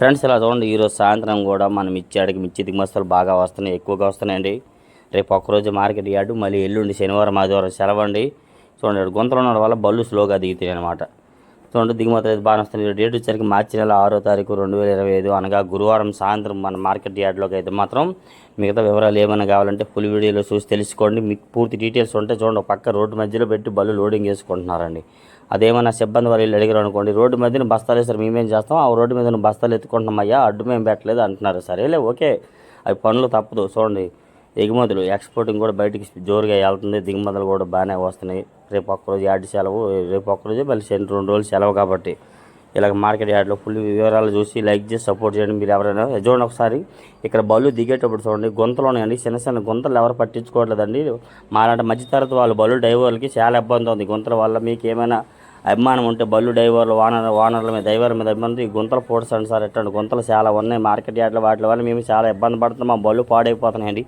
Friends ఇలా చూడండి ఈరోజు సాయంత్రం కూడా మనం మిర్చి మిచ్చి మిర్చి దిగుమస్తులు బాగా వస్తున్నాయి ఎక్కువగా వస్తున్నాయండి. రేపు ఒక్కరోజు మార్కెట్ యార్డు మళ్ళీ ఎల్లుండి శనివారం ఆదివారం సెలవండి. చూడండి గుంతలు ఉండడం వల్ల బళ్ళు స్లోగా దిగుతాయి అనమాట చూడండి దిగుమతి రైతు బాగా వస్తుంది. డేట్ వచ్చేసరికి మార్చి నెల ఆరో తారీఖు రెండు వేల ఇరవై ఐదు అనగా గురువారం సాయంత్రం మన మార్కెట్ యార్డ్లోకి అయితే మాత్రం మిగతా వివరాలు ఏమైనా కావాలంటే ఫుల్ వీడియోలో చూసి తెలుసుకోండి. మీకు పూర్తి డీటెయిల్స్ ఉంటే చూడండి. పక్క రోడ్డు మధ్యలో పెట్టి బళ్ళు లోడింగ్ చేసుకుంటున్నారండి. అదేమన్నా సిబ్బంది వాళ్ళు వీళ్ళు అడిగారు అనుకోండి రోడ్డు మధ్యన బస్తాలు వేస్తారు మేమేం చేస్తాం? ఆ రోడ్డు మీద బస్తాలు ఎత్తుకుంటున్నాం అయ్యా అడ్డు మేము పెట్టలేదు అంటున్నారు సరేలే ఓకే. అవి పనులు తప్పదు. చూడండి. ఎగుమతులు ఎక్స్పోర్టింగ్ కూడా బయటికి జోరుగా వెళ్తుంది. దిగుమతులు కూడా బాగానే వస్తున్నాయి. రేపు ఒక్కరోజు యాడ్ సెలవు రేపు ఒక్కరోజు మళ్ళీ రెండు రోజులు సెలవు కాబట్టి. ఇలాగ మార్కెట్ యార్డ్లో ఫుల్ వివరాలు చూసి లైక్ చేసి సపోర్ట్ చేయండి. మీరు ఎవరైనా చూడండి ఒకసారి. ఇక్కడ బళ్ళు దిగేటప్పుడు చూడండి. గుంతలు ఉన్నాయండి చిన్న చిన్న గుంతలు ఎవరు పట్టించుకోవట్లేదండి. మాలాంటి మధ్యతరగతి వాళ్ళు బళ్ళు డ్రైవర్లకి చాలా ఇబ్బంది ఉంది. గుంతల వల్ల మీకు ఏమైనా అభిమానం ఉంటే బళ్ళు డైవర్లు వానర్ వానర్ల మీద డ్రైవర్ల మీద అభిమానం. ఈ గుంతలు పోడ్చండి సార్. ఎట్టండి గుంతలు చాలా ఉన్నాయి. మార్కెట్ యార్డ్ల వాటి వల్ల మేము చాలా ఇబ్బంది పడుతున్నాం. మా బళ్ళు పాడైపోతున్నాయండి.